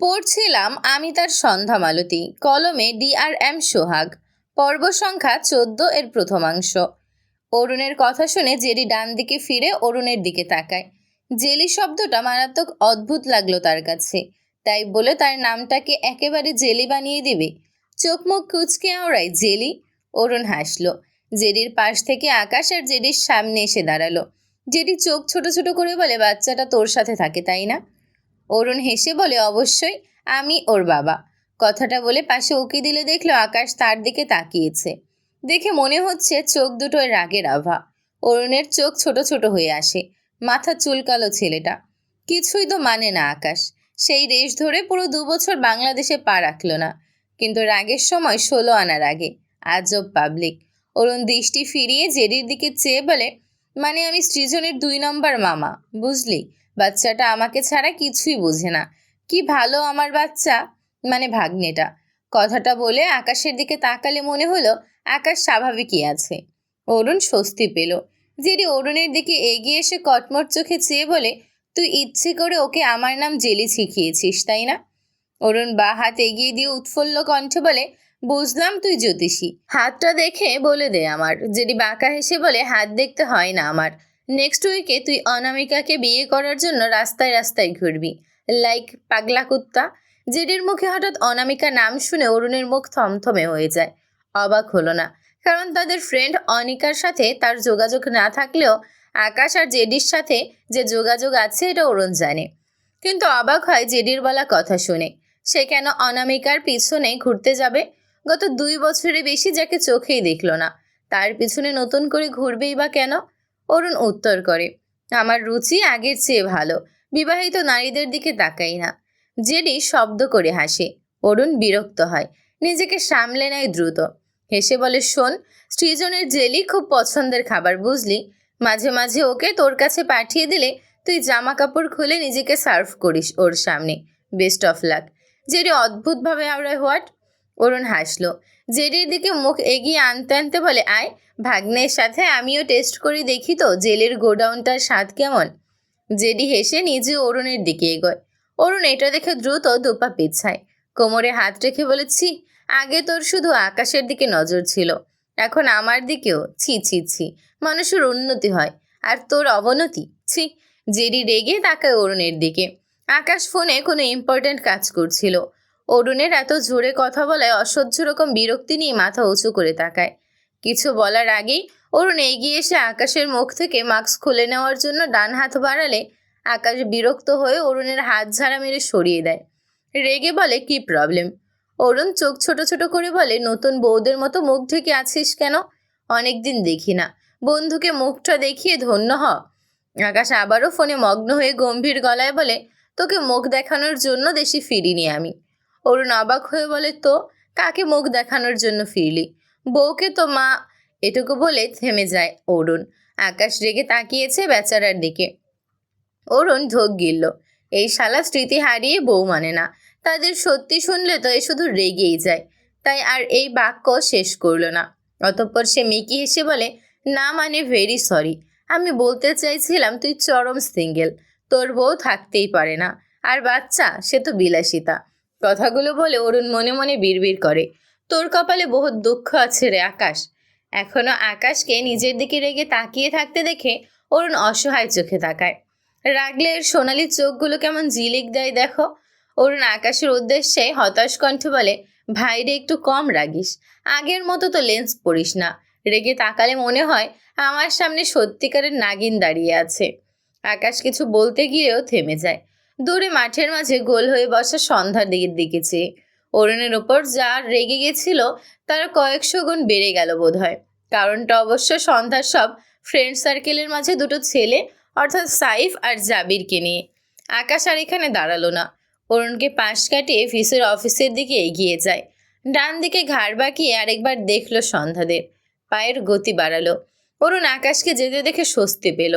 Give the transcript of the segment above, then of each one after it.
পড়ছিলাম আমি তার সন্ধ্যা মালতী কলমে ডিআরএম সোহাগ। পর্ব সংখ্যা চোদ্দ এর প্রথমাংশ। অরুণের কথা শুনে জেরি ডান দিকে ফিরে অরুণের দিকে তাকায়। জেলি শব্দটা মারাত্মক অদ্ভুত লাগল তার কাছে। তাই বলে তার নামটাকে একেবারে জেলি বানিয়ে দিবে। চোখ মুখ কুচকে আওড়ায় জেলি। অরুণ হাসলো। জেরির পাশ থেকে আকাশ আর জেরির সামনে এসে দাঁড়াল। জেরি চোখ ছোট ছোট করে বলে, বাচ্চাটা তোর সাথে থাকে, তাই না? অরুণ হেসে বলে, অবশ্যই, আমি ওর বাবা। কথাটা বলে পাশে উকি দিলে দেখল আকাশ তার দিকে তাকিয়েছে। দেখে মনে হচ্ছে চোখ দুটোয় রাগের আভা। অরুণের চোখ ছোট ছোট হয়ে আসে। মাথা চুলকালো ছেলেটা। কিছুই তো মানে না আকাশ। সেই রেশ ধরে পুরো দু বছর বাংলাদেশে পা রাখল না। কিন্তু রাগের সময় ষোলো আনার আগে, আজব পাবলিক অরুণ দৃষ্টি ফিরিয়ে জেরির দিকে চেয়ে বলে মানে আমি সৃজনের দুই নম্বর মামা, বুঝলি? বাচ্চাটা আমাকে ছাড়া কিছুই বোঝে না। কি ভালো আমার বাচ্চা। মানে ভাগ্নেটা। কথাটা বলে আকাশের দিকে তাকালে মনে হলো আকাশ স্বাভাবিকই আছে। অরুণ স্বস্তি পেল। জেরি অরুণের দিকে এগিয়ে এসে কটমট চোখে চেয়ে বলে, তুই ইচ্ছে করে ওকে আমার নাম জেলি শিখিয়েছিস তাই না? অরুণ বা হাত এগিয়ে দিয়ে উৎফুল্ল কণ্ঠে বলে, বুঝলাম তুই জ্যোতিষী। হাতটা দেখে বলে দে আমার। জেরি বাঁকা হেসে বলে, হাত দেখতে হয় না আমার। নেক্সট উইকে তুই অনামিকাকে বিয়ে করার জন্য রাস্তায় রাস্তায় ঘুরবি। লাইক পাগলা কুত্তা। জেডির মুখে হঠাৎ অনামিকা নাম শুনে অরুণের মুখ থমথমে হয়ে যায়। অবাক হলো না। কারণ তাদের ফ্রেন্ড অনিকার সাথে তার যোগাযোগ না থাকলেও আকাশ আর জেডির সাথে যে যোগাযোগ আছে এটা অরুণ জানে। কিন্তু অবাক হয় জেডির বলা কথা শুনে। সে কেন অনামিকার পিছনে ঘুরতে যাবে? গত দুই বছরের বেশি যাকে চোখেই দেখল না। তার পিছনে নতুন করে ঘুরবেই বা কেন? অরুণ উত্তর করে, আমার রুচি আগের চেয়ে ভালো। বিবাহিত নারীদের দিকে তাকাই না। জেডি শব্দ করে হাসে। অরুণ বিরক্ত হয়। নিজেকে সামলে নেয় দ্রুত। হেসে বলে, শোন, সৃজনের জেলি খুব পছন্দের খাবার, বুঝলি? মাঝে মাঝে ওকে তোর কাছে পাঠিয়ে দিলে তুই জামা কাপড় খুলে নিজেকে সার্ভ করিস ওর সামনে। Best of luck. জেডি অদ্ভুতভাবে আওড়ায় হোয়াট? অরুণ হাসলো। জেডির দিকে মুখ এগিয়ে আনতে আনতে বলে, আয়, ভাগ্নের সাথে আমিও টেস্ট করে দেখি তো জেলের গোডাউনটার স্বাদ কেমন? জেডি হেসে নিজে অরুণের দিকে এগোয়। অরুণ এটা দেখে দ্রুত দুপা পিছায়। কোমরে হাত রেখে বলেছি আগে তোর শুধু আকাশের দিকে নজর ছিল, এখন আমার দিকেও। ছি ছি ছি, মানুষের উন্নতি হয়, আর তোর অবনতি? ছি। জেডি রেগে তাকায় অরুণের দিকে। আকাশ ফোনে কোনো ইম্পর্ট্যান্ট কাজ করছিল। অরুণের এত জোরে কথা বলায় অসহ্য রকম বিরক্তি নিয়ে মাথা উঁচু করে তাকায়। কিছু বলার আগেই অরুণ এগিয়ে এসে আকাশের মুখ থেকে মাস্ক খুলে নেওয়ার জন্য ডান হাত বাড়ালে আকাশ বিরক্ত হয়ে অরুণের হাত ঝাড়া মেরে সরিয়ে দেয়। রেগে বলে, কি প্রবলেম অরুণ চোখ ছোট ছোট করে বলে, নতুন বউদের মতো মুখ ঢেকে আছিস কেন? অনেকদিন দেখি না। বন্ধুকে মুখটা দেখিয়ে ধন্য হ। আকাশ আবারও ফোনে মগ্ন হয়ে গম্ভীর গলায় বলে, তোকে মুখ দেখানোর জন্য দেশে ফিরিনি আমি। অরুণ অবাক হয়ে বলে, তো কাকে মুখ দেখানোর জন্য ফিরলি? বউকে তো মা। এটুকু বলে থেমে যায় অরুণ। আকাশ রেগে তাকিয়েছে বেচারার দিকে। অরুণ ঢোক গিলল, এই শালা স্মৃতি হারিয়ে বউ মানে না। তাদের সত্যি শুনলে তো এ শুধু রেগেই যায়। তাই আর এই বাক্য শেষ করল না। অতঃপর সে মিকি হেসে বলে, না মানে ভেরি সরি আমি বলতে চাইছিলাম তুই চরম সিঙ্গেল তোর বউ থাকতেই পারে না। আর বাচ্চা, সে তো বিলাসিতা। কথাগুলো বলে অরুণ মনে মনে বিড়বিড় করে। তোর কপালে বহুত দুঃখ আছে রে আকাশ। এখনও আকাশকে নিজের দিকে রেগে তাকিয়ে থাকতে দেখে অরুণ অসহায় চোখে তাকায়। রাগলে এর সোনালি চোখগুলো কেমন জিলিক দেয় দেখো। অরুণ আকাশের উদ্দেশ্যে হতাশ কণ্ঠে বলে ভাইরে একটু কম রাগিস। আগের মতো তো লেন্স পড়িস না। রেগে তাকালে মনে হয় আমার সামনে সত্যিকারের নাগিন দাঁড়িয়ে আছে। আকাশ কিছু বলতে গিয়েও থেমে যায়। দূরে মাঠের মাঝে গোল হয়ে বসা সন্ধ্যার দিকে চেয়ে অরুণের ওপর যা রেগে গেছিল, তার কয়েকশো গুণ বেড়ে গেল বোধহয়। কারণটা অবশ্য সন্ধ্যার সব ফ্রেন্ড সার্কেলের মাঝে দুটো ছেলে, অর্থাৎ সাইফ আর জাবিরকে নিয়ে। আকাশ আর এখানে দাঁড়াল না। অরুণকে পাশ কাটিয়ে ফিসের অফিসের দিকে এগিয়ে যায়। ডান দিকে ঘাড় বাঁকিয়ে আরেকবার দেখল সন্ধ্যাদের। পায়ের গতি বাড়ালো। অরুণ আকাশকে যেতে দেখে স্বস্তি পেল।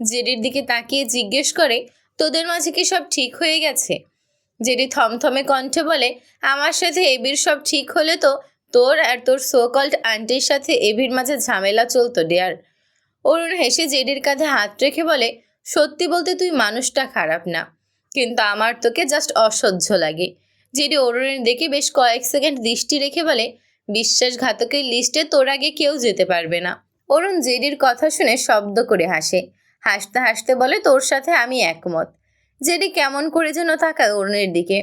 জেডির দিকে তাকিয়ে জিজ্ঞেস করে তোদের মাঝে কি সব ঠিক হয়ে গেছে? জেডি থমথমে কণ্ঠে বলে, আমার সাথে এবির সব ঠিক হলে তো তোর আর তোর সোকল্ড আন্টির সাথে এবির মাঝে ঝামেলা চলতো ডেয়ার অরুণ হেসে জেডির কাঁধে হাত রেখে বলে, সত্যি বলতে তুই মানুষটা খারাপ না, কিন্তু আমার তোকে জাস্ট অসহ্য লাগে। জেডি অরুণের দেখে বেশ কয়েক সেকেন্ড দৃষ্টি রেখে বলে, বিশ্বাসঘাতকের লিস্টে তোর আগে কেউ যেতে পারবে না। অরুণ জেডির কথা শুনে শব্দ করে হাসে। হাসতে হাসতে বলে, তোর সাথে আমি একমত। জেডি কেমন করে যেন তাকায় অরুণের দিকে।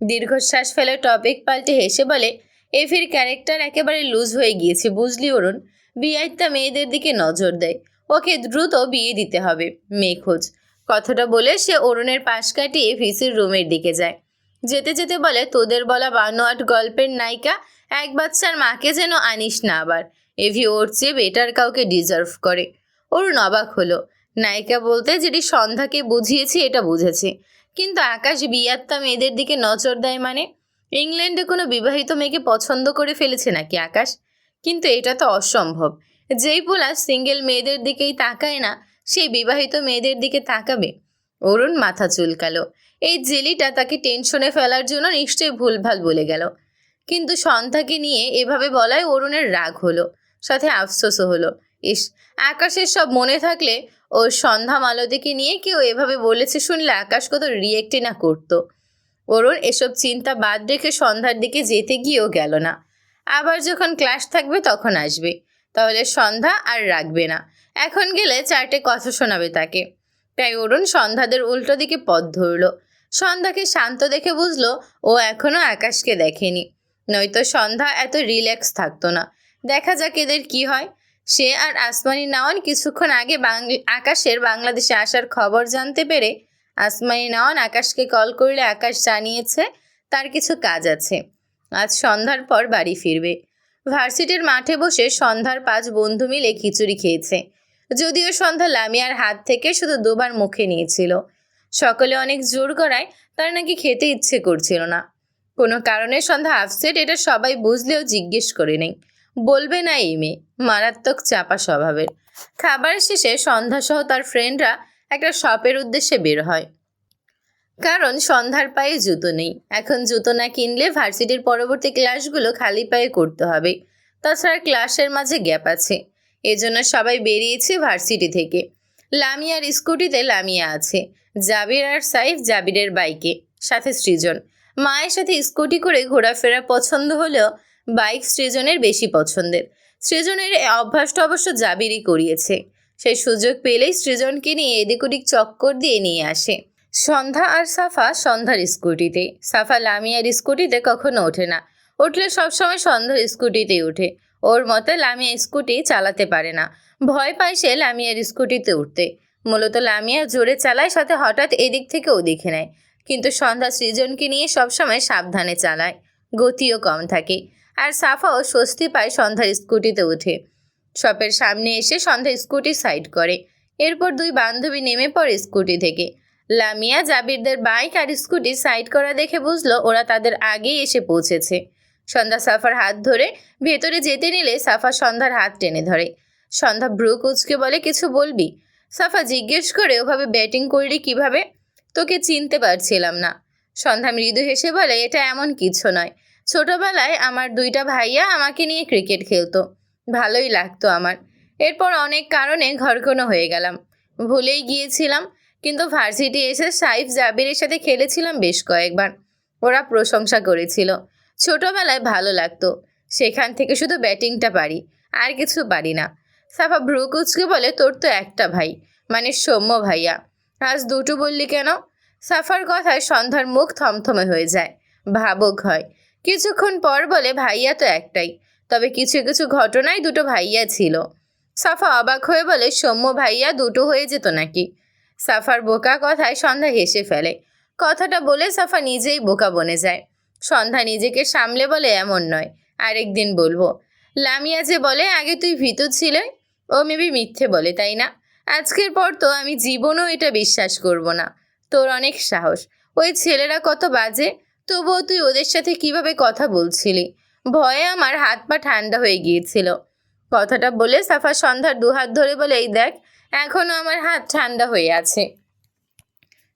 দীর্ঘশ্বাস ফেলে টপিক পাল্টে হেসে বলে, এফির ক্যারেক্টার একেবারে লুজ হয়ে গিয়েছে, বুঝলি অরুণ? বিআইটা মেয়েদের দিকে নজর দেয়। ওকে দ্রুত বিয়ে দিতে হবে, মেয়ে খোঁজ। কথাটা বলে সে অরুণের পাশ কাটিয়ে ভিসির রুমের দিকে যায়। যেতে যেতে বলে, তোদের বলা বানোয়াট গল্পের নায়িকা, এক বাচ্চার মাকে যেন আনিস না আবার। এভি ওর চেয়ে বেটার কাউকে ডিজার্ভ করে। অরুণ অবাক হলো। নায়িকা বলতে যেটি সন্ধ্যাকে বুঝিয়েছি, এটা বুঝেছে। কিন্তু আকাশ বিয়াত্তা মেয়েদের দিকে নজর দেয় মানে? ইংল্যান্ডে কোনো বিবাহিত মেয়েকে পছন্দ করে ফেলেছে নাকি আকাশ? কিন্তু এটা তো অসম্ভব। যেই পোলা সিঙ্গেল মেয়েদের দিকেই তাকায় না, সেই বিবাহিত মেয়েদের দিকে তাকাবে? অরুণ মাথা চুলকালো। এই জেলিটা তাকে টেনশনে ফেলার জন্য নিশ্চয়ই ভুলভাল বলে গেল। কিন্তু সন্ধ্যাকে নিয়ে এভাবে বলায় অরুণের রাগ হলো, সাথে আফসোসও হলো। ইস, আকাশের সব মনে থাকলে ও সন্ধ্যা মালতীকে নিয়ে কেউ এভাবে বলেছে শুনলে আকাশ কত রিয়েক্টই না করতো। অরুণ এসব চিন্তা বাদ রেখে সন্ধ্যার দিকে যেতে গিয়েও গেল না। আবার যখন ক্লাস থাকবে তখন আসবে। তাহলে সন্ধ্যা আর রাখবে না। এখন গেলে চারটে কথা শোনাবে তাকে। তাই অরুণ সন্ধ্যাদের উল্টো দিকে পথ ধরল। সন্ধ্যাকে শান্ত দেখে বুঝলো ও এখনও আকাশকে দেখেনি। নয়তো সন্ধ্যা এত রিল্যাক্স থাকতো না। দেখা যাক এদের কি হয়। সে আর আসমানি নাওয়ান কিছুক্ষণ আগে আকাশের বাংলাদেশে আসার খবর জানতে পেরে আসমানি নাওয়ান আকাশকে কল করলে আকাশ জানিয়েছে তার কিছু কাজ আছে। আজ সন্ধ্যার পর বাড়ি ফিরবে। ভার্সিটির মাঠে বসে সন্ধ্যার পাঁচ বন্ধু মিলে খিচুড়ি খেয়েছে। যদিও সন্ধ্যা লামিয়ার হাত থেকে শুধু দুবার মুখে নিয়েছিল। সকলে অনেক জোর করায় তার নাকি খেতে ইচ্ছে করছিল না। কোনো কারণে সন্ধ্যা আপসেট এটা সবাই বুঝলেও জিজ্ঞেস করে নেই। বলবে না এই মেয়ে। মারাত্মক চাপা স্বভাবের। খাবার শেষে সন্ধ্যা সহ তার ফ্রেন্ডরা একটা শপের উদ্দেশ্যে বের হয়। কারণ সন্ধ্যার পায়ে জুতো নেই। এখন জুতো না কিনলে ভার্সিটির পরবর্তী ক্লাসগুলো খালি পায়ে করতে হবে। তাছাড়া ক্লাসের মাঝে গ্যাপ আছে। এজন্য সবাই বেরিয়েছে ভার্সিটি থেকে। লামিয়ার স্কুটিতে লামিয়া আছে। জাবির আর সাইফ জাবিরের বাইকে সাথে সৃজন। মায়ের সাথে স্কুটি করে ঘোরাফেরা পছন্দ হলেও বাইক সৃজনের বেশি পছন্দের। সৃজনের অভ্যাসটা অবশ্য জাবিরই করিয়েছে। সেই সুযোগ পেলেই সৃজনকে নিয়ে এদিক ওদিক চক্কর দিয়ে নিয়ে আসে। সন্ধ্যা আর সাফা সন্ধ্যার স্কুটিতে। সাফা লামিয়ার স্কুটিতে কখনো ওঠে না। উঠলে সবসময় সন্ধ্যার স্কুটিতেই ওঠে ওর মতে লামিয়া স্কুটি চালাতে পারে না। ভয় পায় সে লামিয়ার স্কুটিতে উঠতে। মূলত লামিয়া জোরে চালায়, সাথে হঠাৎ এদিক থেকে ওদিকে নেয়। কিন্তু সন্ধ্যা সৃজনকে নিয়ে সবসময় সাবধানে চালায়। গতিও কম থাকে। আর সাফাও স্বস্তি পায় সন্ধ্যার স্কুটিতে উঠে। শপের সামনে এসে সন্ধ্যা স্কুটি সাইড করে। এরপর দুই বান্ধবী নেমে পড়ে স্কুটি থেকে। লামিয়া, জাবিরদের বাইক আর স্কুটি সাইড করা দেখে বুঝলো ওরা তাদের আগেই এসে পৌঁছেছে। সন্ধ্যা সাফার হাত ধরে ভেতরে যেতে নিলে সাফা সন্ধ্যার হাত টেনে ধরে। সন্ধ্যা ব্রু কুচকে বলে, কিছু বলবি? সাফা জিজ্ঞেস করে, ওভাবে ব্যাটিং করলি কীভাবে? তোকে চিনতে পারছিলাম না। সন্ধ্যা মৃদু হেসে বলে, এটা এমন কিছু নয়। ছোটবেলায় আমার দুইটা ভাইয়া আমাকে নিয়ে ক্রিকেট খেলতো। ভালোই লাগতো আমার। এরপর অনেক কারণে ঘরকোনো হয়ে গেলাম। ভুলেই গিয়েছিলাম, কিন্তু ভার্সিটি এসে সাইফ জাবিরের সাথে খেলেছিলাম বেশ কয়েকবার। ওরা প্রশংসা করেছিল। ছোটবেলায় ভালো লাগতো। সেখান থেকে শুধু ব্যাটিংটা পারি, আর কিছু পারি না। সাফা ভ্রু কুচকে বলে, তোর তো একটা ভাই মানে সৌম্য ভাইয়া। আজ দুটো বললি কেন? সাফার কথায় সন্ধ্যার মুখ থমথমে হয়ে যায়। ভাবুক হয়। কিছুক্ষণ পর বলে, ভাইয়া তো একটাই। তবে কিছু কিছু ঘটনায় দুটো ভাইয়া ছিল। সাফা অবাক হয়ে বলে, সৌম্য ভাইয়া দুটো হয়ে যেত নাকি? সাফার বোকা কথায় সন্ধ্যা হেসে ফেলে। কথাটা বলে সাফা নিজেই বোকা বনে যায়। সন্ধ্যা নিজেকে সামলে বলে, এমন নয়। আরেকদিন বলব। লামিয়া যে বলে, আগে তুই ভীতু ছিলে? ও মেবি মিথ্যে বলে, তাই না? আজকের পর তো আমি জীবনও এটা বিশ্বাস করব না। তোর অনেক সাহস। ওই ছেলেরা কত বাজে? তবুও তুই ওদের সাথে কীভাবে কথা বলছিলি? ভয়ে আমার হাত পা ঠান্ডা হয়ে গিয়েছিল। কথাটা বলে সাফা সন্ধ্যার দুহাত ধরে বলে, এই দেখ এখনও আমার হাত ঠান্ডা হয়ে আছে।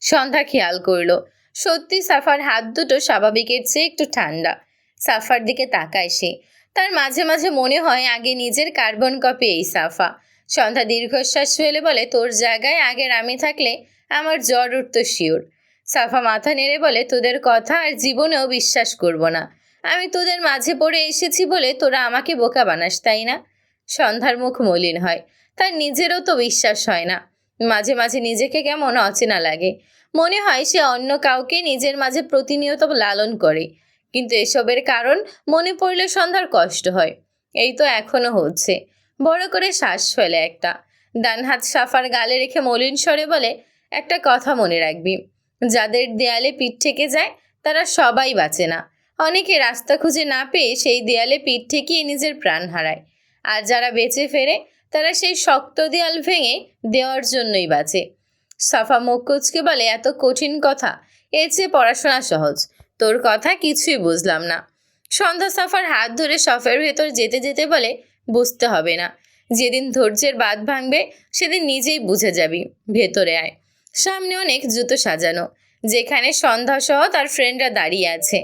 সন্ধ্যা খেয়াল করল, সত্যি সাফার হাত দুটো স্বাভাবিকের চেয়ে একটু ঠান্ডা। সাফার দিকে তাকায় সে। তার মাঝে মাঝে মনে হয় আগে নিজের কার্বন কপি এই সাফা। সন্ধ্যা দীর্ঘশ্বাস ফেলে বলে, তোর জায়গায় আগের আমি থাকলে আমার জ্বর উঠতো শিওর। সাফা মাথা নেড়ে বলে, তোদের কথা আর জীবনেও বিশ্বাস করব না। আমি তোদের মাঝে পড়ে এসেছি বলে তোরা আমাকে বোকা বানাস, তাই না? সন্ধ্যার মুখ মলিন হয়। তার নিজেরও তো বিশ্বাস হয় না। মাঝে মাঝে নিজেকে কেমন অচেনা লাগে। মনে হয় সে অন্য কাউকে নিজের মাঝে প্রতিনিয়ত লালন করে। কিন্তু এসবের কারণ মনে পড়লে সন্ধ্যার কষ্ট হয়। এই তো এখনও হচ্ছে। বড় করে শ্বাস ফেলে একটা। ডান হাত সাফার গালে রেখে মলিন স্বরে বলে, একটা কথা মনে রাখবি। যাদের দেয়ালে পিঠ থেকে যায়, তারা সবাই বাঁচে না। অনেকে রাস্তা খুঁজে না পেয়ে সেই দেয়ালে পিঠ ঠেকিয়ে নিজের প্রাণ হারায়। আর যারা বেঁচে ফেরে, তারা সেই শক্ত দেয়াল ভেঙে দেওয়ার জন্যই বাঁচে। সাফা মুখ বলে, এত কঠিন কথা। এর চেয়ে পড়াশোনা সহজ। তোর কথা কিছুই বুঝলাম না। সন্ধ্যা সাফার হাত ধরে সফের ভেতর যেতে যেতে বলে, বুঝতে হবে না। যেদিন ধৈর্যের বাদ ভাঙবে, সেদিন নিজেই বুঝে যাবি। ভেতরে আয়। সামনে অনেক জুতো সাজানো, যেখানে সন্ধ্যা সহ তার ফ্রেন্ডরা দাঁড়িয়ে আছে।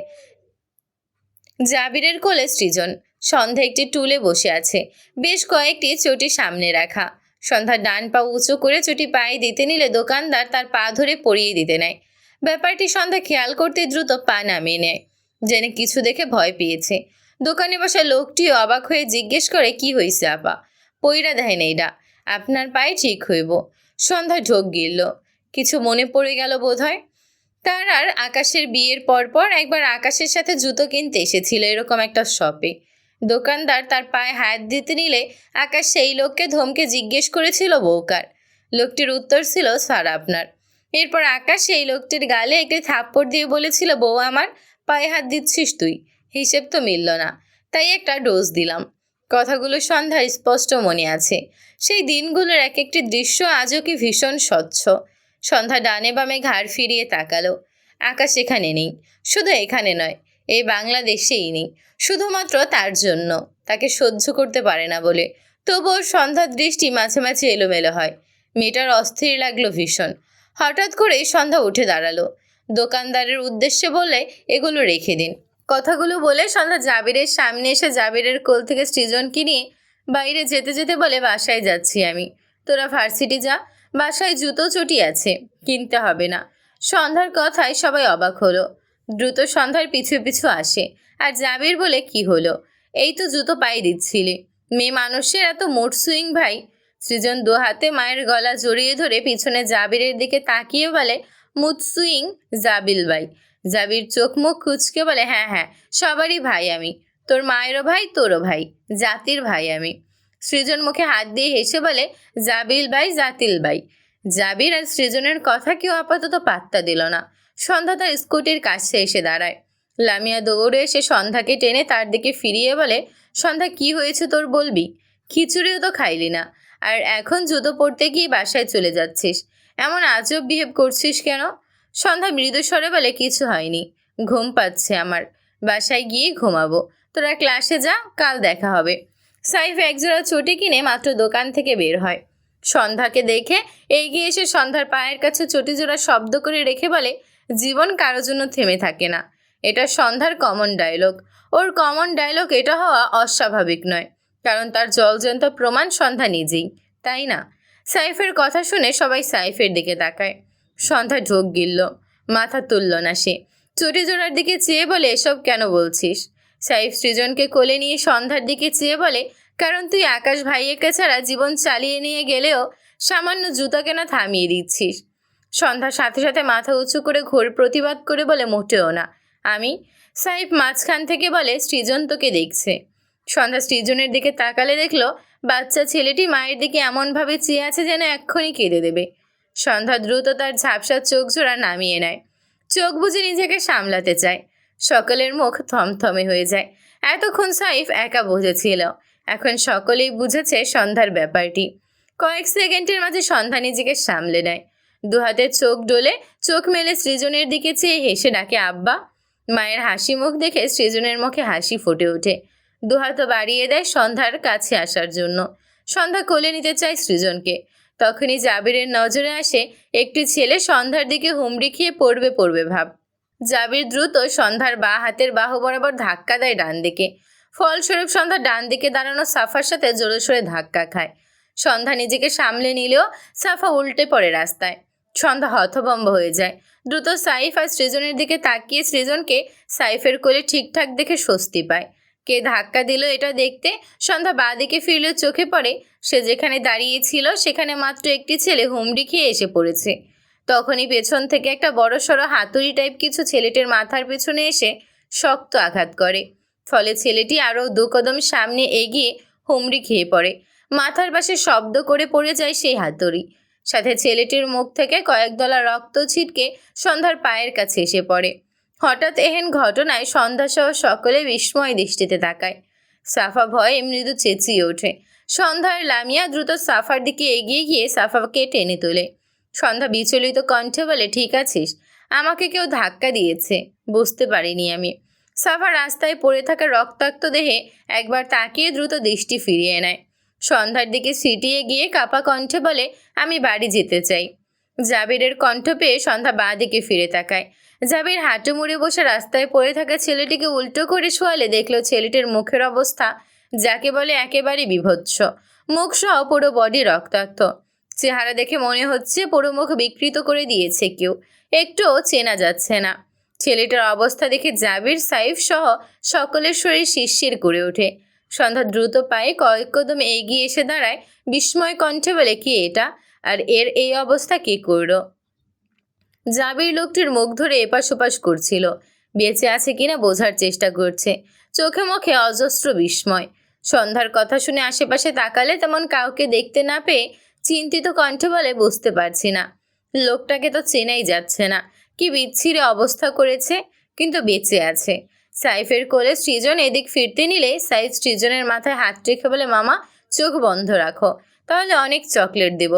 জাবিরের কোলে সৃজন, সন্ধ্যা একটি টুলে বসে আছে। বেশ কয়েকটি চটি সামনে রাখা। সন্ধ্যা ডান পা উঁচু করে চটি পায়ে দিতে নিলে দোকানদার তার পা ধরে পরিয়ে দিতে নেয়। ব্যাপারটি সন্ধ্যা খেয়াল করতে দ্রুত পা নামিয়ে নেয় জেনে কিছু দেখে ভয় পেয়েছে। দোকানে বসা লোকটিও অবাক হয়ে জিজ্ঞেস করে, কি হয়েছে আপা? পইরা দেয় নেইডা আপনার পায়ে ঠিক হইব। সন্ধ্যা ঢোক গিলল। কিছু মনে পড়ে গেল বোধহয়। তার আর আকাশের বিয়ের পরপর একবার আকাশের সাথে জুতো কিনতে এসেছিল এরকম একটা শপে দোকানদার তার পায়ে হাত দিতে নিলে আকাশ সেই লোককে ধমকে জিজ্ঞেস করেছিল, বউকার, লোকটির উত্তর ছিল, স্যার, আপনার। এরপর আকাশ সেই লোকটির গালে একটি থাপ্পড় দিয়ে বলেছিল, বউ আমার, পায়ে হাত দিচ্ছিস তুই। হিসেব তো মিলল না। তাই একটা ডোজ দিলাম। কথাগুলো সন্ধ্যার স্পষ্ট মনে আছে। সেই দিনগুলোর এক একটি দৃশ্য আজও কি ভীষণ স্বচ্ছ। সন্ধ্যা ডানে বামে ঘাড় ফিরিয়ে তাকালো। আকাশ এখানে নেই, শুধু এখানে নয় এই বাংলাদেশেই নেই। শুধুমাত্র তার জন্য। তাকে সহ্য করতে পারে না বলে। তবুও সন্ধ্যার দৃষ্টি মাঝে মাঝে এলোমেলো হয়। মেয়েটার অস্থির লাগল ভীষণ। হঠাৎ করে সন্ধ্যা উঠে দাঁড়াল। দোকানদারের উদ্দেশ্যে বলে, এগুলো রেখে দিন। কথাগুলো বলে সন্ধ্যা জাবিরের সামনে এসে জাবিরের কোল থেকে সৃজনকে নিয়ে বাইরে যেতে যেতে বলে, বাসায় যাচ্ছি আমি। তোরা ভার্সিটি যা বাসায় জুতো চটি আছে, কিনতে হবে না। সন্ধ্যার কথায় সবাই অবাক হলো। দ্রুত সন্ধ্যার পিছু পিছু আসে। আর জাবির বলে কি হলো? এই তো জুতো পাই দিচ্ছিলি। মেয়ে মানুষের এত মোট সুইং ভাই। সৃজন দু হাতে মায়ের গলা জড়িয়ে ধরে পিছনে জাবিরের দিকে তাকিয়ে বলে মুদ সুইং, জাবিল ভাই। জাবির চোখ মুখ কুচকে বলে হ্যাঁ হ্যাঁ সবারই ভাই আমি। তোর মায়েরও ভাই, তোরও ভাই, জাতির ভাই আমি। সৃজন মুখে হাত দিয়ে হেসে বলে, জাবিল ভাই, জাতিল ভাই। জাবির আর সৃজনের কথা কেউ আপাতত পাত্তা দিল না। সন্ধ্যা তার স্কুটির কাছে এসে দাঁড়ায়। লামিয়া দৌড়ে এসে সন্ধ্যাকে টেনে তার দিকে ফিরিয়ে বলে, সন্ধ্যা, কি হয়েছে তোর বলবি? খিচুড়িও তো খাইলি না। আর এখন জুতো পরতে গিয়ে বাসায় চলে যাচ্ছিস। এমন আজব বিহেভ করছিস কেন? সন্ধ্যা মৃদু স্বরে বলে, কিছু হয়নি। ঘুম পাচ্ছে আমার। বাসায় গিয়ে ঘুমাবো। তোরা ক্লাসে যা, কাল দেখা হবে। সাইফ একজোড়া চটি কিনে মাত্র দোকান থেকে বের হয়। সন্ধ্যাকে দেখে এগিয়ে এসে সন্ধ্যার পায়ের কাছে চটি জোড়া শব্দ করে রেখে বলে, জীবন কারোর জন্য থেমে থাকে না। এটা সন্ধ্যার কমন ডায়লগ ওর কমন ডায়লগ এটা হওয়া অস্বাভাবিক নয়, কারণ তার জলজন্ত প্রমাণ সন্ধ্যা নিজেই, তাই না? সাইফের কথা শুনে সবাই সাইফের দিকে তাকায়। সন্ধ্যা ঢোক গিলল, মাথা তুলল না সে। চটি জোড়ার দিকে চেয়ে বলে, এসব কেন বলছিস? সাইফ সৃজনকে কোলে নিয়ে সন্ধ্যার দিকে চেয়ে বলে, কারণ তুই আকাশ ভাইয়েকে ছাড়া জীবন চালিয়ে নিয়ে গেলেও সামান্য জুতা কেনা থামিয়ে দিচ্ছিস। সন্ধ্যার সাথে সাথে মাথা উঁচু করে ঘোর প্রতিবাদ করে বলে, মোটেও না। আমি? সাইফ মাঝখান থেকে বলে, সৃজন তোকে দেখছে। সন্ধ্যা সৃজনের দিকে তাকালে দেখল, বাচ্চা ছেলেটি মায়ের দিকে এমনভাবে চেয়ে আছে যেন এক্ষুনি কেঁদে দেবে। সন্ধ্যা দ্রুত তার ঝাপসা চোখ জোড়া নামিয়ে নেয়। চোখ বুঝে নিজেকে সামলাতে চায়। সকলের মুখ থমথমে হয়ে যায়। এতক্ষণ সাইফ একা বুঝেছিল এখন সকলেই বুঝেছে সন্ধ্যার ব্যাপারটি। কয়েক সেকেন্ডের মাঝে সন্ধ্যা নিজেকে সামলে নেয়। দু হাতে চোখ ডোলে চোখ মেলে সৃজনের দিকে চেয়ে হেসে ডাকে, আব্বা। মায়ের হাসি মুখ দেখে সৃজনের মুখে হাসি ফুটে ওঠে। দু হাত বাড়িয়ে দেয় সন্ধ্যার কাছে আসার জন্য। সন্ধ্যা কোলে নিতে চায় সৃজনকে। তখনই জাবিরের নজরে আসে একটি ছেলে সন্ধ্যার দিকে হুমড়ি খেয়ে পড়বে পড়বে ভাব। জাবির দ্রুত সন্ধ্যার বা হাতের বাহু বরাবর ধাক্কা দেয় ডান দিকে। ফলস্বরূপ সন্ধ্যা ডান দিকে দাঁড়ানো সাফার সাথে জোরে সোরে ধাক্কা খায়। সন্ধ্যা নিজেকে সামলে নিলেও সাফা উল্টে পড়ে রাস্তায়। সন্ধ্যা হতভম্ব হয়ে যায়। দ্রুত সাইফ আর সৃজনের দিকে তাকিয়ে সৃজনকে সাইফের কোলে ঠিকঠাক দেখে স্বস্তি পায়। কে ধাক্কা দিল এটা দেখতে সন্ধ্যা বাঁদিকে ফিরলে চোখে পড়ে। সে যেখানে দাঁড়িয়েছিল সেখানে মাত্র একটি ছেলে হুমড়ি খেয়ে এসে পড়েছে। তখনই পেছন থেকে একটা বড় সড়ো হাতুড়ি টাইপ কিছু ছেলেটির মাথার পেছনে এসে শক্ত আঘাত করে। ফলে ছেলেটি আরও দু কদম সামনে এগিয়ে হুমড়ি খেয়ে পড়ে। মাথার পাশে শব্দ করে পড়ে যায় সেই হাতুড়ি। সাথে ছেলেটির মুখ থেকে কয়েক দলা রক্ত ছিটকে সন্ধ্যার পায়ের কাছে এসে পড়ে। হঠাৎ এহেন ঘটনায় সন্ধ্যাসহ সকলে বিস্ময় দৃষ্টিতে তাকায়। সাফা ভয়ে মৃদু চেঁচিয়ে ওঠে। সন্ধ্যার লামিয়া দ্রুত সাফার দিকে এগিয়ে গিয়ে সাফাকে টেনে তোলে। সন্ধ্যা বিচলিত কণ্ঠে বলে, ঠিক আছিস? আমাকে কেউ ধাক্কা দিয়েছে। বুঝতে পারিনি আমি। সাফা রাস্তায় পড়ে থাকা রক্তাক্ত দেহে একবার তাকিয়ে দ্রুত দৃষ্টি ফিরিয়ে নেয়। সন্ধ্যার দিকে সিটিয়ে গিয়ে কাপা কণ্ঠে বলে, আমি বাড়ি যেতে চাই। জাবিরের কণ্ঠ পেয়ে সন্ধ্যা বাঁ দিকে ফিরে তাকায়। জাবির হাঁটু মুড়ে বসে রাস্তায় পড়ে থাকা ছেলেটিকে উল্টো করে শোয়ালে দেখল ছেলেটির মুখের অবস্থা, যাকে বলে একেবারে বিভৎস। মুখ সহ পুরো বডি রক্তাক্ত। চেহারা দেখে মনে হচ্ছে পুরো মুখ বিকৃত করে দিয়েছে কেউ। একটুও চেনা যাচ্ছে না। ছেলেটার অবস্থা দেখে জাবির, সাইফ সহ সকলের শরীর শিরশির করে ওঠে। সন্ধ্যা দ্রুত পায়ে কয়েক কদম এগিয়ে এসে দাঁড়ায়, বিস্ময় কণ্ঠে বলে, কি এটা? আর এর এই অবস্থা কে করল? জাবির লোকটির মুখ ধরে এপাশ ওপাশ করছিল। বেঁচে আছে কিনা বোঝার চেষ্টা করছে। চোখে মুখে অজস্র বিস্ময়। সন্ধ্যার কথা শুনে আশেপাশে তাকালে তেমন কাউকে দেখতে না পেয়ে চিন্তিত কণ্ঠে বলে, বুঝতে পারছি না। লোকটাকে তো চেনাই যাচ্ছে না। কি বিচ্ছিরে অবস্থা করেছে, কিন্তু বেঁচে আছে। সাইফের কোলে সৃজন এদিক ফিরতে নিলে সাইফ সৃজনের মাথায় হাত রেখে বলে, মামা, চোখ বন্ধ রাখো। তাহলে অনেক চকলেট দেব।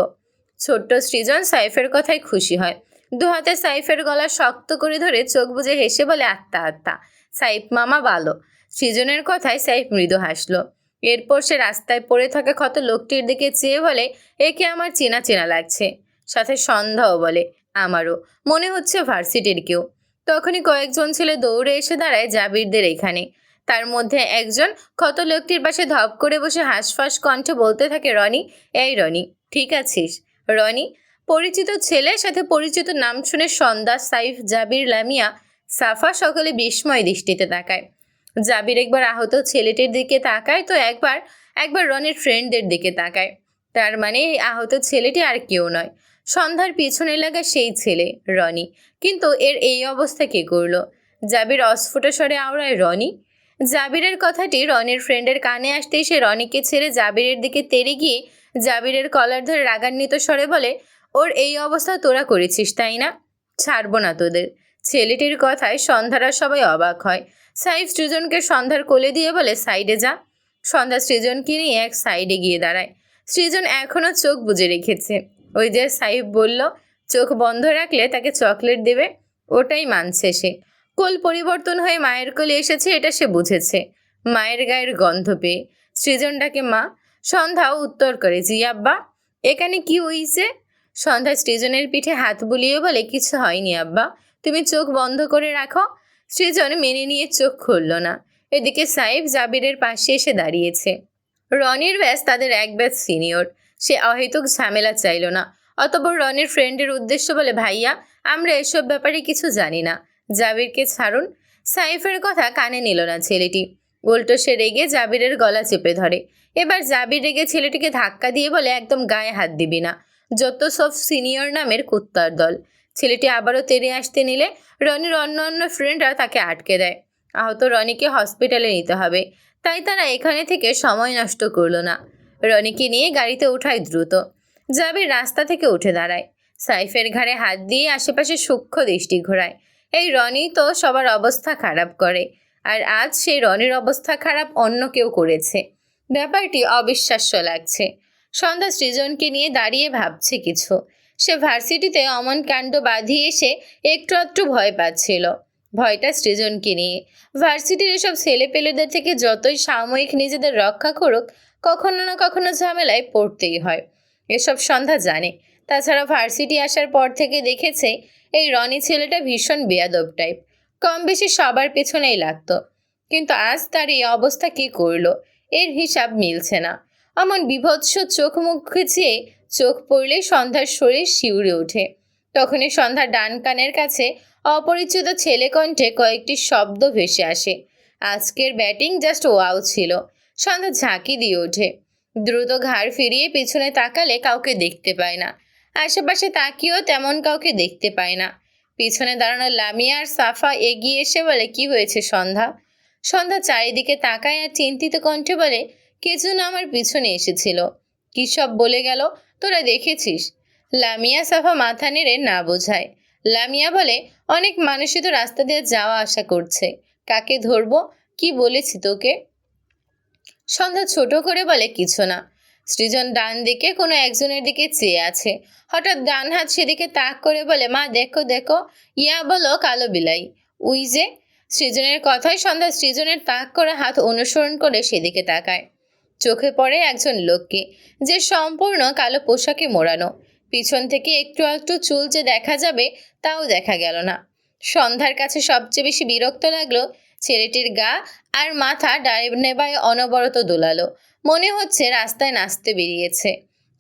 ছোট্ট সৃজন সাইফের কথায় খুশি হয়। দু হাতে সাইফের গলা শক্ত করে ধরে চোখ বুজে হেসে বলে, আত্মা আত্মা, সাইফ মামা ভালো। সৃজনের কথায় সাইফ মৃদু হাসলো। এরপর সে রাস্তায় পড়ে থাকা ক্ষত লোকটির দিকে চেয়ে বলে একে আমার চেনা চেনা লাগছে? সাথে সন্ধ্যাও বলে, আমারও। মনে হচ্ছে ভার্সিটির কেউ। তখনই কয়েকজন ছেলে দৌড়ে এসে দাঁড়ায় জাবিরদের এখানে। তার মধ্যে একজন ক্ষত লোকটির পাশে ধপ করে বসে হাঁসফাঁস কণ্ঠে বলতে থাকে, রনি, এই রনি, ঠিক আছিস? রনি? পরিচিত ছেলে সাথে পরিচিত নাম শুনে সন্ধ্যা সাইফ জাবির লামিয়া সাফা সকলে বিস্ময় দৃষ্টিতে তাকায়। জাবির একবার আহত ছেলেটির দিকে তাকায়, তো একবার একবার রনির ফ্রেন্ডদের দিকে তাকায়। তার মানে এই আহত ছেলেটি আর কেউ নয়। সন্ধ্যার পিছনে লাগা সেই ছেলে, রনি। কিন্তু এর এই অবস্থা কে করল? জাবির অস্ফুট স্বরে আওড়ায়, রনি? জাবিরের কথাটি রনির ফ্রেন্ডের কানে আসতেই সে রনিকে ছেড়ে জাবিরের দিকে তেড়ে গিয়ে জাবিরের কলার ধরে রাগান্বিত স্বরে বলে, ওর এই অবস্থা তোরা করেছিস, তাই না? ছাড়বো না তোদের। ছেলেটির কথায় সন্ধ্যারা সবাই অবাক হয়। সাইফ সৃজনকে সন্ধ্যার কোলে দিয়ে বলে, সাইডে যা। সন্ধ্যা সৃজনকে নিয়ে এক সাইডে গিয়ে দাঁড়ায়। সৃজন এখনও চোখ বুজে রেখেছে। ওই যে সাইফ বলল, চোখ বন্ধ রাখলে তাকে চকলেট দেবে, ওটাই মানছে সে। কোল পরিবর্তন হয়ে মায়ের কোলে এসেছে, এটা সে বুঝেছে। মায়ের গায়ের গন্ধ পেয়ে সৃজনটাকে মা সন্ধ্যাও উত্তর করে জি, আব্বা। এখানে কি হইছে? সন্ধ্যা সৃজনের পিঠে হাত বুলিয়ে বলে, কিছু হয়নি, আব্বা। তুমি চোখ বন্ধ করে রাখো সৃজন মেনে নিয়ে চোখ খুলল না। এদিকে সাইফ জাবিরের পাশে এসে দাঁড়িয়েছে। রনির ব্যাস তাদের এক ব্যাচ সিনিয়র। সে অহেতুক ঝামেলা চাইল না। অতপর রনির ফ্রেন্ডের উদ্দেশ্য বলে, ভাইয়া, আমরা এসব ব্যাপারে কিছু জানি না। জাবিরকে ছাড়ুন। সাইফের কথা কানে নিল না ছেলেটি। উল্টো সে রেগে জাবিরের গলা চেপে ধরে। এবার জাবির রেগে ছেলেটিকে ধাক্কা দিয়ে বলে, একদম গায়ে হাত দিবি না। যত সব সিনিয়র নামের কুত্তার দল। ছেলেটি আবারও তেড়ে আসতে নিলে রনির অন্য অন্য ফ্রেন্ডরা তাকে আটকে দেয়। আহত রনিকে হসপিটালে নিতে হবে। তাই তারা এখানে থেকে সময় নষ্ট করল না। রনিকে নিয়ে গাড়িতে উঠায় দ্রুত। জাবির রাস্তা থেকে উঠে দাঁড়ায়। সাইফের ঘাড়ে হাত দিয়ে আশেপাশে সূক্ষ্ম দৃষ্টি ঘোরায়। এই রনি তো সবার অবস্থা খারাপ করে। আর আজ সেই রনির অবস্থা খারাপ অন্য কেউ করেছে। ব্যাপারটি অবিশ্বাস্য লাগছে। সন্ধ্যা সৃজনকে নিয়ে দাঁড়িয়ে ভাবছে কিছু। সে ভার্সিটিতে অমন কাণ্ড বাঁধিয়ে এসে একটু একটু ভয় পাচ্ছিল। ভয়টা সৃজনকে নিয়ে। ভার্সিটির এসব ছেলেপেলেদের থেকে যতই সাময়িক নিজেদের রক্ষা করুক, কখনো না কখনো ঝামেলায় পড়তেই হয়। এসব সন্ধ্যা জানে। তাছাড়া ভার্সিটি আসার পর থেকে দেখেছে এই রনি ছেলেটা ভীষণ বেয়াদব টাইপ। কম বেশি সবার পেছনেই লাগতো। কিন্তু আজ তার এই অবস্থা কি করল? এর হিসাব মিলছে না। অমন বিভৎস চোখ মুখ চেয়ে চোখ পড়লে সন্ধ্যার শরীর শিউরে ওঠে। তখনই সন্ধ্যা ডান কানের কাছে অপরিচিত ছেলে কণ্ঠে কয়েকটি শব্দ ভেসে আসে। আজকের ব্যাটিং জাস্ট ওয়াও ছিল। সন্ধ্যা ঝাঁকি দিয়ে ওঠে। দ্রুত ঘাড় ফিরিয়ে পিছনে তাকালে কাউকে দেখতে পায় না। আশেপাশে তাকিয়েও তেমন কাউকে দেখতে পায় না। পিছনে দাঁড়ানো লামিয়া আর সাফা এগিয়ে এসে বলে, কি হয়েছে সন্ধ্যা? সন্ধ্যা চারিদিকে তাকায় আর চিন্তিত কণ্ঠে বলে, কে যেন আমার পিছনে এসেছিল। কী সব বলে গেল? তোরা দেখেছিস? লামিয়া সাফা মাথা নেড়ে না বোঝায়। লামিয়া বলে, অনেক মানুষই তো রাস্তা দিয়ে যাওয়া আসা করছে। কাকে ধরবো? কি বলেছি তোকে? সন্ধ্যা ছোট করে বলে, কিছু না। সৃজন ডান দিকে কোনো একজনের দিকে চেয়ে আছে। হঠাৎ ডান হাত সেদিকে তাক করে বলে, মা, দেখো দেখো। ইয়া বলো, কালো বিলাই। উই যে? সৃজনের কথায় সন্ধ্যা সৃজনের তাক করে হাত অনুসরণ করে সেদিকে তাকায়। চোখে পড়ে একজন লোককে যে সম্পূর্ণ কালো পোশাকে মোড়ানো। পিছন থেকে একটু একটু চুল যে দেখা যাবে, তাও দেখা গেল না। সন্ধ্যার কাছে সবচেয়ে বেশি বিরক্ত লাগল ছেলেটির গা আর মাথা নেবায় অনবরত দোলালো। মনে হচ্ছে রাস্তায় নাচতে বেরিয়েছে।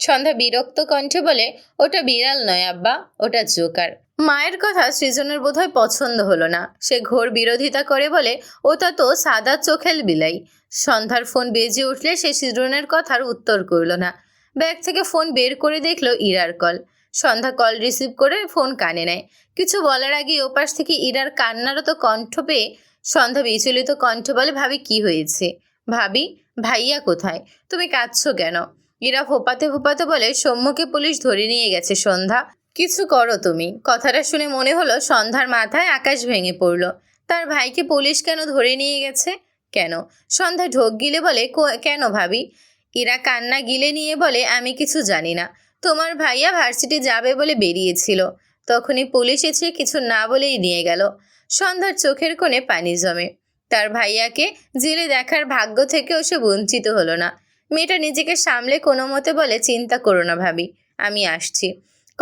সন্ধ্যা বিরক্ত কণ্ঠে বলে, ওটা বিড়াল নয় আব্বা, ওটা জোকার। মায়ের কথা সৃজনের বোধহয় পছন্দ হলো না। সে ঘোর বিরোধিতা করে বলে ওটা তো সাদা চোখেল বিলাই। সন্ধ্যার ফোন বেজে উঠলে সে সৃজনের কথার উত্তর করল না। ব্যাগ থেকে ফোন বের করে দেখল ইরার কল। সন্ধ্যা কল রিসিভ করে ফোন কানে নেয়। কিছু বলার আগে ওপাশ থেকে ইরার কান্নারত কণ্ঠ পেয়ে সন্ধ্যা বিচলিত কণ্ঠ বলে, ভাবি, কি হয়েছে? ভাবি, ভাইয়া কোথায়? তুমি কাঁদছো কেন? ইরা ফোপাতে ফোপাতে বলে, সৌম্যকে পুলিশ ধরে নিয়ে গেছে সন্ধ্যা। কিছু করো তুমি। কথাটা শুনে মনে হলো সন্ধ্যার মাথায় আকাশ ভেঙে পড়ল। তার ভাইকে পুলিশ কেন ধরে নিয়ে গেছে? কেন? সন্ধ্যা ঢোক গিলে বলে কেন ভাবি? এরা কান্না গিলে নিয়ে বলে, আমি কিছু জানি না। তোমার ভাইয়া ভার্সিটি যাবে বলে বেরিয়েছিল। তখনই পুলিশ এসে কিছু না বলেই নিয়ে গেল। সন্ধ্যার চোখের কোণে পানি জমে। তার ভাইয়াকে জেলে দেখার ভাগ্য থেকেও সে বঞ্চিত হলো না। মেয়েটা নিজেকে সামলে কোনো মতে বলে, চিন্তা করো না ভাবি, আমি আসছি।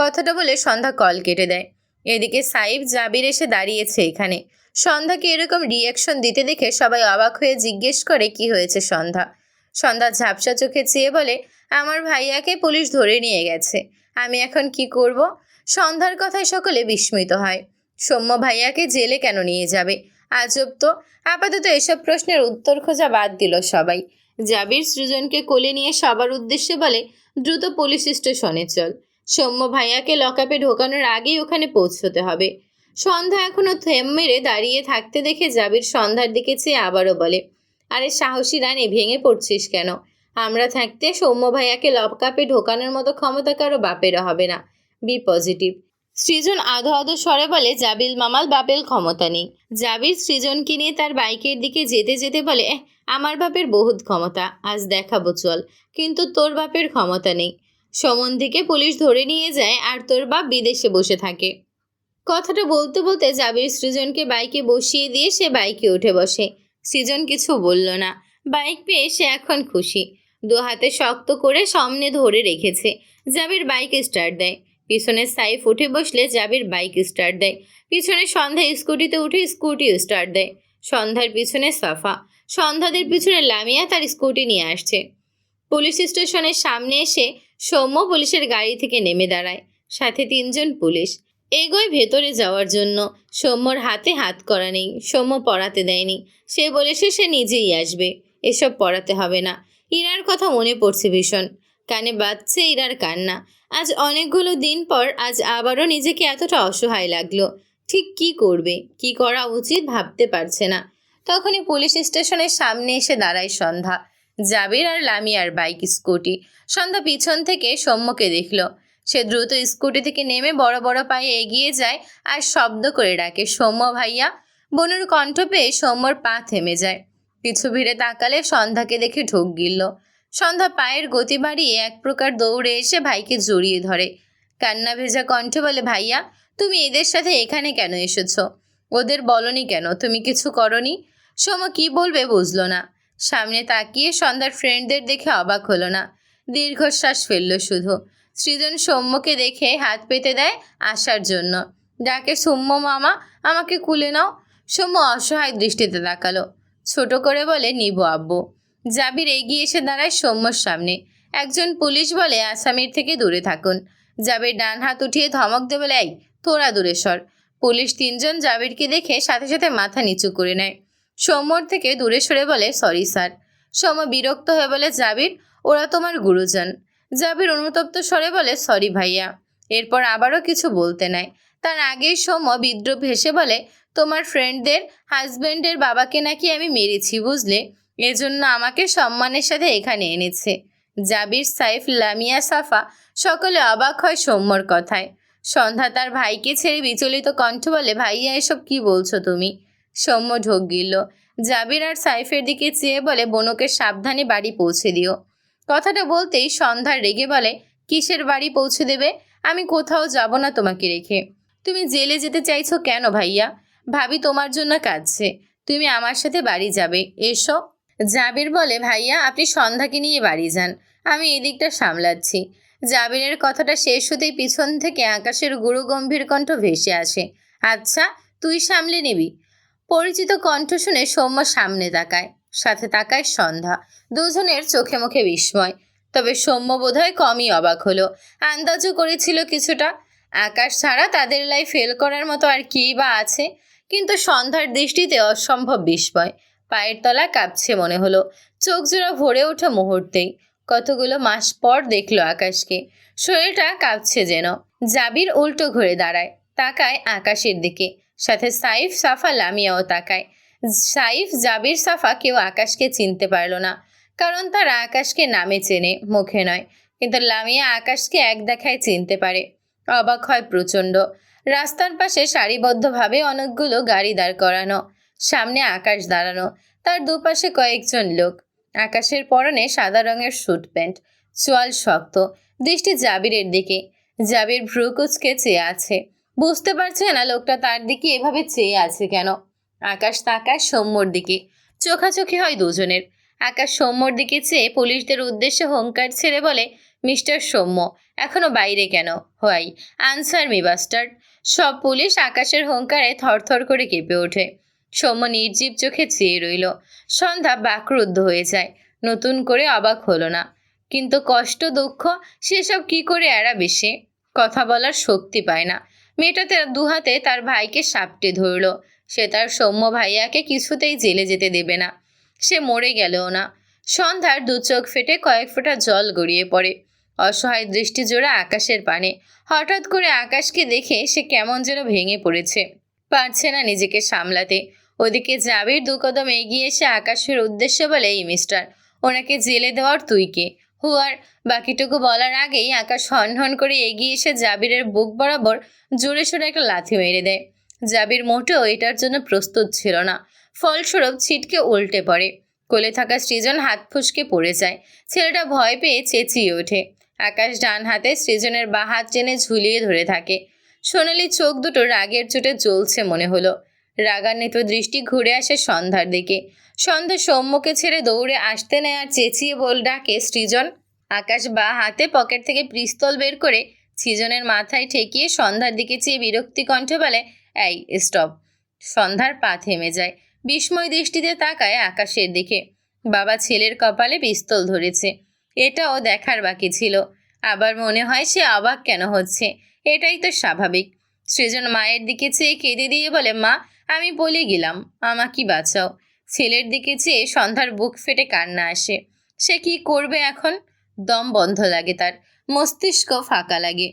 কথাটা বলে সন্ধ্যা কল কেটে দেয়। এদিকে সাইব জাবির এসে দাঁড়িয়েছে এখানে। সন্ধ্যাকে এরকম রিয়াকশন দিতে দেখে সবাই অবাক হয়ে জিজ্ঞেস করে, কি হয়েছে সন্ধ্যা? সন্ধ্যা ঝাপসা চোখে চেয়ে বলে, আমার ভাইয়াকে পুলিশ ধরে নিয়ে গেছে। আমি এখন কি করব? সন্ধ্যার কথায় সকলে বিস্মিত হয়। সৌম্য ভাইয়াকে জেলে কেন নিয়ে যাবে? আজব তো। আপাতত এসব প্রশ্নের উত্তর খোঁজা বাদ দিল সবাই। জাবির সৃজনকে কোলে নিয়ে সবার উদ্দেশ্যে বলে, দ্রুত পুলিশ স্টেশনে চল। সৌম্য ভাইয়াকে লকআপে ঢোকানোর আগেই ওখানে পৌঁছতে হবে। সন্ধ্যা এখনও থেম মেরে দাঁড়িয়ে থাকতে দেখে জাবির সন্ধ্যার দিকে চেয়ে আবারও বলে আরে সাহসী রানী ভেঙে পড়ছিস কেন? আমরা থাকতে সৌম্য ভাইয়াকে লকআপে ঢোকানোর মতো ক্ষমতা কারও বাপেরও হবে না। B positive. সৃজন আধো আধো স্বরে বলে জাবিল মামাল বাপের ক্ষমতা নেই। জাবির সৃজনকে নিয়ে তার বাইকের দিকে যেতে যেতে বলে "এহ, আমার বাপের বহুত ক্ষমতা আজ দেখাবো চল কিন্তু তোর বাপের ক্ষমতা নেই। সমন্ধিকে পুলিশ ধরে নিয়ে যায় আর তোর বাপ বিদেশে বসে থাকে। কথাটা বলতে বলতে জাবির সৃজনকে বাইকে বসিয়ে দিয়ে সে বাইকে উঠে বসে। সৃজন কিছু বলল না। বাইক পেয়ে সে এখন খুশি। দু হাতে শক্ত করে সামনে ধরে রেখেছে। জাবির বাইক স্টার্ট দেয়। পিছনে সাইফ উঠে বসলে জাবির বাইক স্টার্ট দেয়। পিছনে সন্ধ্যা স্কুটিতে উঠে স্কুটি স্টার্ট দেয়। সন্ধ্যার পিছনে সাফা। সন্ধ্যাদের পিছনে লামিয়া তার স্কুটি নিয়ে আসছে। পুলিশ স্টেশনের সামনে এসে সৌম্য পুলিশের গাড়ি থেকে নেমে দাঁড়ায়। সাথে তিনজন পুলিশ। এগোয় ভেতরে যাওয়ার জন্য। সৌম্যর হাতে হাত করা নেই। সৌম্য পড়াতে দেয়নি। সে বলেছে সে নিজেই আসবে। এসব পড়াতে হবে না। ইরার কথা মনে পড়ছে ভীষণ। কানে বাজছে ইরার কান্না। আজ অনেকগুলো দিন পর আজ আবারও নিজেকে এতটা অসহায় লাগল। ঠিক কি করবে? কি করা উচিত ভাবতে পারছে না। তখনই পুলিশ স্টেশনের সামনে এসে দাঁড়ায় সন্ধ্যা। জাবির আর লামিয়ার বাইক স্কুটি। সন্ধ্যা পিছন থেকে সৌম্যকে দেখল। সে দ্রুত স্কুটি থেকে নেমে বড় বড় পায়ে এগিয়ে যায় আর শব্দ করে ডাকে, সৌম্য ভাইয়া। বনুর কণ্ঠ পেয়ে সৌম্যর পা থেমে যায়। পিছু ভিড়ে তাকালে সন্ধ্যাকে দেখে ঢোক গিলল। সন্ধ্যা পায়ের গতি বাড়িয়ে এক প্রকার দৌড়ে এসে ভাইকে জড়িয়ে ধরে। কান্না ভেজা কণ্ঠে বলে, ভাইয়া, তুমি এদের সাথে এখানে কেন এসেছ? ওদের বলনি কেন? তুমি কিছু করনি? সোম কি বলবে বুঝলো না। সামনে তাকিয়ে সন্ধ্যার ফ্রেন্ডদের দেখে অবাক হলো না। দীর্ঘশ্বাস ফেলল শুধু। সৃজন সৌম্যকে দেখে হাত পেতে দেয় আসার জন্য। ডাকে, সৌম্য মামা, আমাকে কুলে নাও। সৌম্য অসহায় দৃষ্টিতে তাকালো। ছোট করে বলে, নিব আব্বু। জাবির এগিয়ে এসে দাঁড়ায় সৌম্যর সামনে। একজন পুলিশ বলে, আসামির থেকে দূরে থাকুন। জাবির ডান হাত উঠিয়ে ধমক দেবে, এই, তোরা দূরে সর। পুলিশ তিনজন জাবিরকে দেখে সাথে সাথে মাথা নিচু করে নেয়। সৌম্যর থেকে দূরে সরে বলে, সরি স্যার। সৌম্য বিরক্ত হয়ে বলে, জাবির, ওরা তোমার গুরুজন। জাবির অনুতপ্ত স্বরে বলে, সরি ভাইয়া। এরপর আবারও কিছু বলতে নাই। তার আগেই সৌম্য বিদ্রুপ হেসে বলে, তোমার ফ্রেন্ডদের হাজবেন্ডের বাবাকে নাকি আমি মেরেছি, বুঝলে? এজন্য আমাকে সম্মানের সাথে এখানে এনেছে। জাবির সাইফ লামিয়া সাফা সকলে অবাক হয় সৌম্যর কথায়। সন্ধ্যা তার ভাইকে ছেড়ে বিচলিত কণ্ঠ বলে, ভাইয়া, এসব কি বলছো তুমি? সৌম্য ঢোক গিলল। জাবির আর সাইফের দিকে চেয়ে বলে, বনুকে সাবধানে বাড়ি পৌঁছে দিও। কথাটা বলতেই সন্ধ্যা রেগে বলে, কিসের বাড়ি পৌঁছে দেবে? আমি কোথাও যাব না তোমাকে রেখে। তুমি জেলে যেতে চাইছো কেন ভাইয়া? ভাবি তোমার জন্য কাঁদছে। তুমি আমার সাথে বাড়ি যাবে। এসো। জাবির বলে, ভাইয়া, আপনি সন্ধ্যাকে নিয়ে বাড়ি যান। আমি এদিকটা সামলাচ্ছি। জাবিরের কথাটা শেষ হতেই পিছন থেকে আকাশের গুরু গম্ভীর কণ্ঠ ভেসে আসে আচ্ছা তুই সামলে নিবি। পরিচিত কণ্ঠ শুনে সৌম্য সামনে তাকায়, সাথে তাকায় সন্ধ্যা। দুজনের চোখে মুখে বিস্ময়। তবে সৌম্য বোধহয় কমই অবাক হলো। আন্দাজও করেছিল কিছুটা। আকাশ ছাড়া তাদের লাইফ ফেল করার মতো আর কী বা আছে? কিন্তু সন্ধ্যার দৃষ্টিতে অসম্ভব বিস্ময়। পায়ের তলা কাঁপছে মনে হলো। চোখ জোড়া ভরে ওঠা মুহূর্তেই। কতগুলো মাস পর দেখল আকাশকে। শরীরটা কাঁপছে যেন। জাবির উল্টো ঘুরে দাঁড়ায়। তাকায় আকাশের দিকে। সাথে সাইফ, সাফা লামিয়াও তাকায়। সাইফ, জাবির, সাফা কেউ আকাশকে চিনতে পারল না, কারণ তারা আকাশকে নামে চেনে, মুখে নয়। কিন্তু লামিয়া আকাশকে এক দেখায় চিনতে পারে। অবাক হয় প্রচণ্ড। রাস্তার পাশে সারিবদ্ধভাবে অনেকগুলো গাড়ি দাঁড় করানো, সামনে আকাশ দাঁড়ানো, তার দুপাশে কয়েকজন লোক। আকাশের পরনে সাদা রঙের স্যুট প্যান্ট, চোয়াল শক্ত, দৃষ্টি জাবিরের দিকে। জাবির ভ্রু কুচকে চেয়ে আছে। বুঝতে পারছে না লোকটা তার দিকে এভাবে চেয়ে আছে কেন? আকাশ তাকায় সৌম্যর দিকে। চোখাচোখি হয় দুজনের। আকাশ সৌম্যর দিকে চেয়ে পুলিশদের উদ্দেশ্যে হুঙ্কার ছেড়ে বলে, মিস্টার সৌম্য, এখনও বাইরে কেন? Why, answer me bastard. সব পুলিশ আকাশের হুঙ্কারে থরথর করে কেঁপে ওঠে। সৌম্য নির্জীব চোখে চেয়ে রইল। সন্ধ্যা বাকরুদ্ধ হয়ে যায়। নতুন করে অবাক হলো না। কিন্তু কষ্ট দুঃখ, সেসব কি করে এড়াবে সে? কথা বলার শক্তি পায় না। মেয়েটাতে দুহাতে তার ভাইকে সাপটে ধরল। সে তার সৌম্য ভাইয়াকে কিছুতেই জেলে যেতে দেবে না। সে মরে গেলেও না। সন্ধ্যার দু চোখ ফেটে কয়েক ফোঁটা জল গড়িয়ে পড়ে। অসহায় দৃষ্টি জোড়া আকাশের পানে। হঠাৎ করে আকাশকে দেখে সে কেমন যেন ভেঙে পড়েছে। পারছে না নিজেকে সামলাতে। ওদিকে জাবির দু কদম এগিয়ে এসে আকাশের উদ্দেশ্যে বলে, এই মিস্টার, ওনাকে জেলে দেওয়ার তুই কে? হুয়ার বাকিটুকু বলার আগেই আকাশ হন হন করে এগিয়ে এসে জাবিরের বুক বরাবর জোরে সোরে একটা লাথি মেরে দেয়। জাবির মোটেও এটার জন্য প্রস্তুত ছিল না। ফলস্বরূপ ছিটকে উল্টে পড়ে। কোলে থাকা সৃজন হাত ফুসকে পড়ে যায়। ছেলেটা ভয় পেয়ে চেঁচিয়ে ওঠে। আকাশ ডান হাতে সৃজনের বা হাত টেনে ঝুলিয়ে ধরে থাকে। সোনালি চোখ দুটো রাগের চোটে জ্বলছে মনে হলো। রাগান্বিত দৃষ্টি ঘুরে আসে সন্ধ্যার দিকে। সন্ধ্যা সৌম্যকে ছেড়ে দৌড়ে আসতে নেয় আর চেঁচিয়ে বল ডাকে সৃজন। আকাশ বা হাতে পকেট থেকে পিস্তল বের করে সৃজনের মাথায় ঠেকিয়ে সন্ধ্যার দিকে চেয়ে বিরক্তি কণ্ঠে বলে, এই স্টপ সন্ধ্যার পা থেমে যায়। বিস্ময় দৃষ্টিতে তাকায় আকাশের দিকে। বাবা ছেলের কপালে পিস্তল ধরেছে। এটাও দেখার বাকি ছিল। আবার মনে হয় সে অবাক কেন হচ্ছে? এটাই তো স্বাভাবিক। সৃজন মায়ের দিকে চেয়ে কেঁদে দিয়ে বলে, মা, আমি বলে গেলাম। আমাকে বাঁচাও। ছেলের দিকে চেয়ে সন্ধ্যার বুক ফেটে কান্না আসে। সে কি করবে এখন? দম বন্ধ লাগে তার। মস্তিষ্ক ফাঁকা লাগে।